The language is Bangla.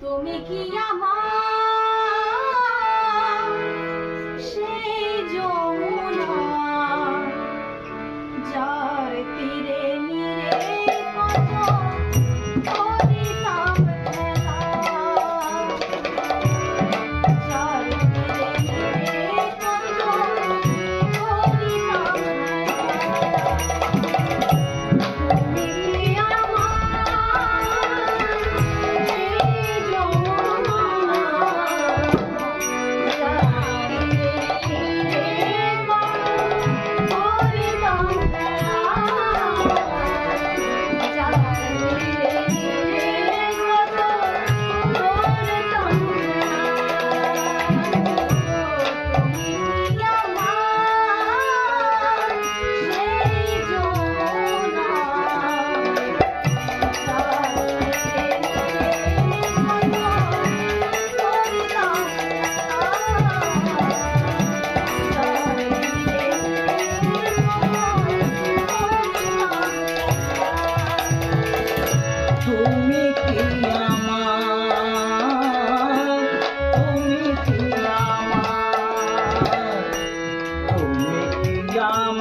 তুমি কি আমার? সেই যমুনা যার তীরে